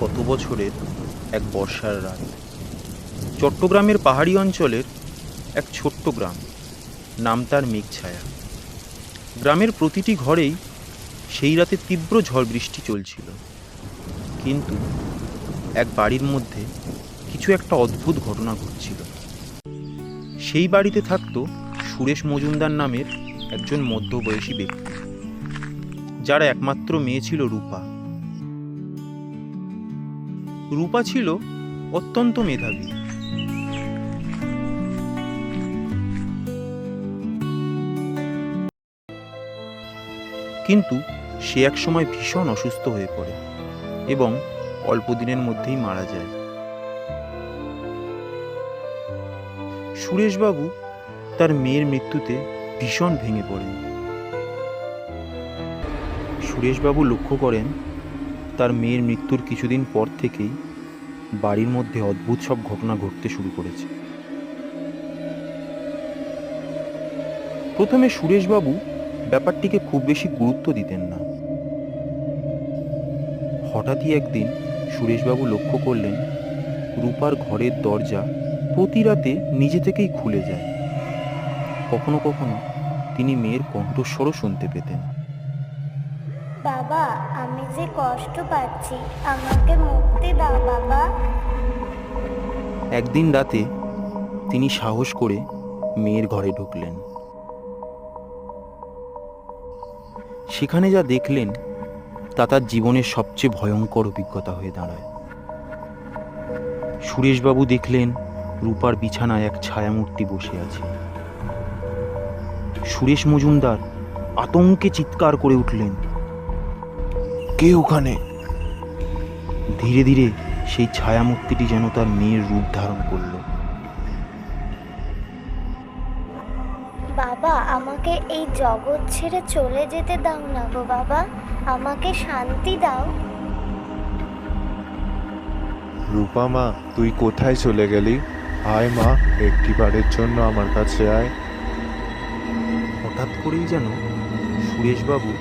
কত বছরের এক বর্ষার রাত। চট্টগ্রামের পাহাড়ি অঞ্চলের এক ছোট্ট গ্রাম। নাম তার মেঘছায়া। গ্রামের প্রতিটি ঘরেই সেই রাতে তীব্র ঝড় বৃষ্টি চলছিল। কিন্তু এক বাড়ির মধ্যে কিছু একটা অদ্ভুত ঘটনা ঘটছিল। সেই বাড়িতে থাকতো সুরেশ মজুমদার নামের একজন মধ্যবয়সী ব্যক্তি। যার একমাত্র মেয়ে ছিল রূপা। রূপা ছিল অত্যন্ত মেধাবী। কিন্তু সে এক সময় ভীষণ অসুস্থ হয়ে পড়ে এবং অল্প দিনের মধ্যেই মারা যায়। সুরেশবাবু তার মেয়ের মৃত্যুতে ভীষণ ভেঙে পড়েন। সুরেশবাবু লক্ষ্য করেন, তার মেয়ের মৃত্যুর কিছুদিন পর থেকেই বাড়ির মধ্যে অদ্ভুত সব ঘটনা ঘটতে শুরু করেছে। প্রথমে সুরেশবাবু ব্যাপারটিকে খুব বেশি গুরুত্ব দিতেন না। হঠাৎই একদিন সুরেশবাবু লক্ষ্য করলেন, রূপার ঘরের দরজা প্রতি রাতে নিজে থেকেই খুলে যায়। কখনো কখনো তিনি মেয়ের কণ্ঠস্বরও শুনতে পেতেন। বাবা, আমি যে কষ্ট পাচ্ছি, আমাকে মুক্তি দাও বাবা। একদিন রাতে তিনি সাহস করে মেয়ের ঘরে ঢুকলেন। সেখানে যা দেখলেন, তা তার জীবনের সবচেয়ে ভয়ঙ্কর অভিজ্ঞতা হয়ে দাঁড়ায়। সুরেশবাবু দেখলেন রূপার বিছানায় এক ছায়ামূর্তি বসে আছে। সুরেশ মজুমদার আতঙ্কে চিৎকার করে উঠলেন। কে ওখানে? ধীরে ধীরে সেই ছায়ামূর্তিটি যেন তার মেয়ের রূপ ধারণ করল। বাবা আমাকে এই জগৎ ছেড়ে চলে যেতে দাও না গো বাবা। আমাকে শান্তি দাও। রূপা মা তুই কোথায় চলে গেলি? আয় মা একটিবারের জন্য আমার কাছে আয়। হঠাৎ করেই যেন সুরেশবাবু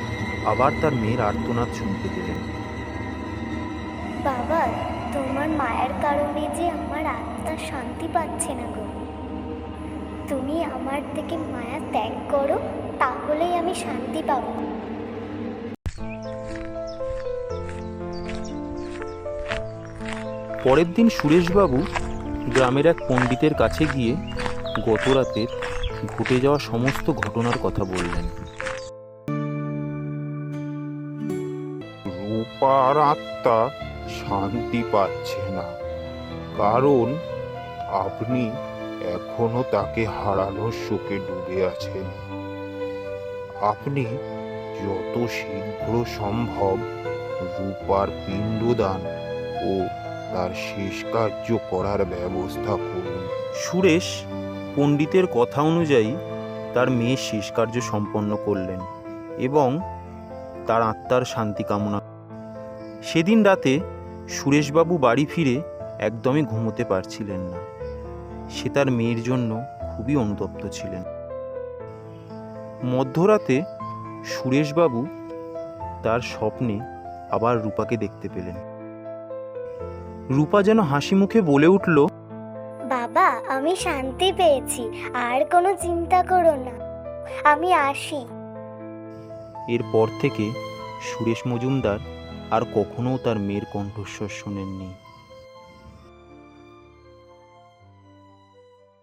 আবার তার মেয়ের আর্তনাদ শুনতে পেলেন। বাবা তোমার মায়ের কারণে যে আমার আত্মা শান্তি পাচ্ছে না গো। তুমি আমার থেকে মায়া ত্যাগ করো তাহলেই আমি শান্তি পাবো। পরের দিন সুরেশবাবু গ্রামের এক পণ্ডিতের কাছে গিয়ে গত রাতের ঘটে যাওয়া সমস্ত ঘটনার কথা বললেন। রূপার আত্মা শান্তি পাচ্ছে না। কারণ আপনি এখনও তাকে হারানোর শোকে ডুবে আছেন। আপনি যত শীঘ্র সম্ভব রূপার পিণ্ডদান ও তার শেষ কার্য করার ব্যবস্থা করুন। সুরেশ পণ্ডিতের কথা অনুযায়ী তার মেয়ের শেষ কার্য সম্পন্ন করলেন এবং তার আত্মার শান্তি কামনা সেদিন রাতে সুরেশবাবু বাড়ি ফিরে একদমই ঘুমোতে পারছিলেন না। সে তার মেয়ের জন্য খুবই অনুতপ্ত ছিলেন। মধ্যরাতে সুরেশবাবু তার স্বপ্নে আবার রূপাকে দেখতে পেলেন। রূপা যেন হাসি মুখে বলে উঠল বাবা আমি শান্তি পেয়েছি আর কোনো চিন্তা করো না আমি আসি। এরপর থেকে সুরেশ মজুমদার আর কখনও তার মেয়ের কণ্ঠস্বর শোনেননি।